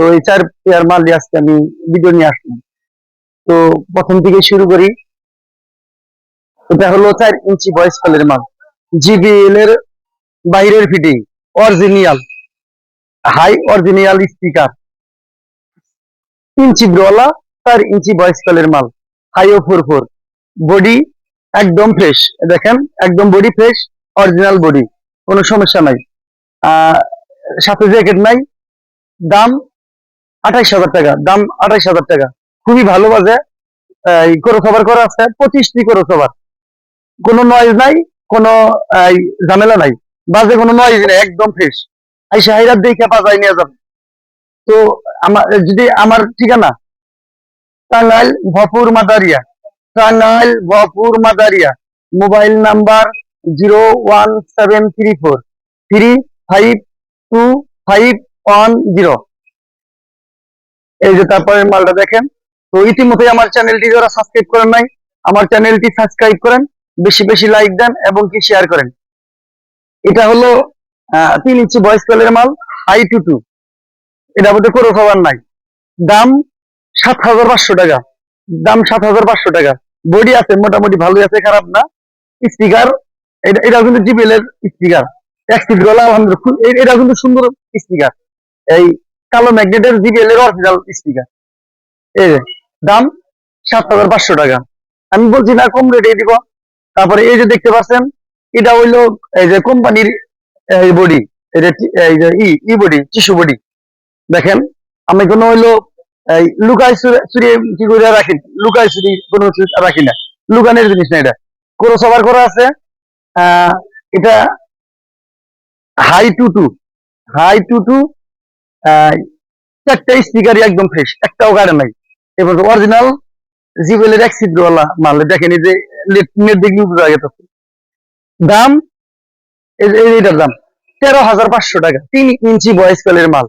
তো এই চার পেয়ার মাল আজকে আমি ভিডিও নিয়ে আসলাম। তো প্রথম থেকে শুরু করি। এটা হলো চার ইঞ্চি বয়স কালের মাল। জিবিএল এর বাইরের fitting original high original speaker তিন চিব্রওয়ালা চার ইঞ্চি বয়স কালের মাল। High O four four body একদম ফ্রেশ দেখেন, একদম বডি ফ্রেশ অরিজিনাল বডি কোনো সমস্যা নাই। সাথে জ্যাকেট নাই। দাম আঠাইশ হাজার টাকা দাম আঠাইশ হাজার টাকা। খুবই ভালো বাজে এই করো খাবার করা আছে পঁচিশটি করো খাবার। কোনো নয়েজ নাই কোনো এই, ঝামেলা নাই। বাজে কোনো নয়েজ নাই একদম ফ্রেশ আইসা হাইরাত দেখে বাজাই নিয়ে যাবে। তো আমার যদি আমার ঠিকানা Tangail Bhapur Madaria Tangail Bhapur Madaria mobile number zero one seven three four three five two five one zero এই যে তারপরে মালটা দেখেন, তো ইতিমধ্যে আমার চ্যানেলটি যারা সাবস্ক্রাইব করেন নাই, আমার চ্যানেলটি সাবস্ক্রাইব করেন, বেশি বেশি লাইক দেন এবং কি শেয়ার করেন। এটা হলো তিন ইঞ্চি বয়স কালের মাল হাই টু টু এটা মধ্যে কোনো খাবার নাই। দাম সাত হাজার পাঁচশো টাকা। দাম সাত হাজার পাঁচশো টাকা। বডি আছে, মোটামুটি ভালোই আছে, খারাপ না। স্পিকার এটা এটা কিন্তু জিবিএল এর স্পিকার এক গলা, আলহামদুলিল্লাহ, খুব- এটা কিন্তু সুন্দর স্পিকার এই কালো ম্যাগনেটের জিবিএল এর অরিজিনাল স্পিকার এই যে, দাম সাত হাজার পাঁচশো টাকা। আমি বলছি, না, কম রেটে দিব। তারপরে এই যে দেখতে পাচ্ছেন, এটা হইল এই যে কোম্পানির, এই বডি যে এই যে ই ই বডি টিস্যু বডি দেখেন, আমি কোনো হইল, এই লুকাই চুরে- কি করে রাখি? লুকাই চুরি কোনো রাখি না। লুকানের জিনিস না এটা। ক্রস ওভার করা আছে এটা high two two, high two two চারটা স্পিকারই একদম ফ্রেশ একটাও গাড়ি নাই। এবার অরিজিনাল জিবেলের এক ছিদ্রওয়ালা মাল। দেখেন এই যে নেট দেখলে বোঝা গেছে। দাম এইটার দাম, তেরো হাজার পাঁচশো টাকা। তিন ইঞ্চি বয়স কালের মাল।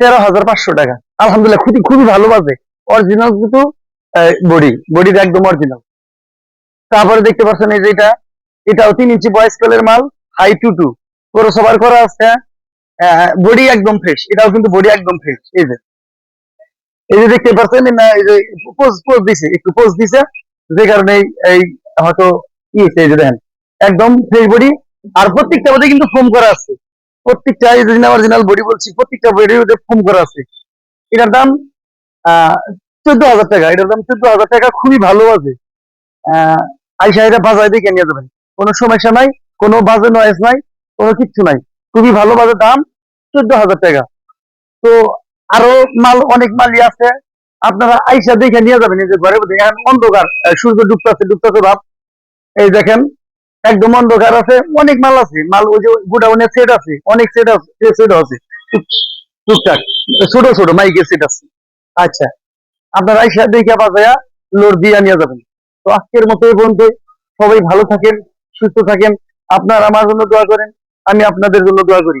তেরো হাজার পাঁচশো টাকা। আলহামদুলিল্লাহ, খুবই খুবই ভালো বাজে। অরিজিনাল কিন্তু বডি বডিটা একদম অরিজিনাল তারপরে দেখতে পাচ্ছেন এই যে এটা। এটাও তিন ইঞ্চি বয়স কালের মাল হাই টু টু ক্রসওভার করা আছে। বডি একদম ফ্রেশ এটাও কিন্তু বডি একদম ফ্রেশ এই যে। এই যে দেখতে পাচ্ছেন না এই যে পোজ পোজ দিছে একটু পোজ দিছে যে কারণে এই- হয়তো ই হয়েছে, এই যে দেখেন একদম ফ্রেশ বডি আর প্রত্যেকটা বডি কিন্তু ফোম করা আছে। প্রত্যেকটা এই যে অরিজিনাল বডি বলছি প্রত্যেকটা বডি ফোম করা আছে। এটার দাম চোদ্দ হাজার টাকা এটার দাম চোদ্দ হাজার টাকা খুবই ভালো আছে। আইসা এটা বাজারে দেখে নিয়ে যাবেন। কোনো সমস্যা নাই কোনো বাজে নয়েস নাই কোনো কিচ্ছু নাই। খুবই ভালো বাজে দাম চোদ্দ হাজার টাকা। তো আরও মাল, অনেক মালই আছে। আপনারা আইসা দেখে নিয়ে যাবেন যে ঘরে এখন অন্ধকার সূর্য ডুবতেছে ডুবতেছে ভাব। এই দেখেন, একদম অন্ধকার আছে। অনেক মাল আছে। মাল ওই যে গোডাউনের সেট আছে। অনেক সেট আছে সেট আছে। টুকটাক। ছোট ছোট মাইকের সেট আছে। আচ্ছা আপনারা আইসা দেখে বাজায়া লোড দিয়ে নিয়ে যাবেন। তো আজকের মতো এই পর্যন্ত সবাই ভালো থাকেন, সুস্থ থাকেন। আপনারা আমার জন্য দোয়া করেন, আমি আপনাদের জন্য দোয়া করি।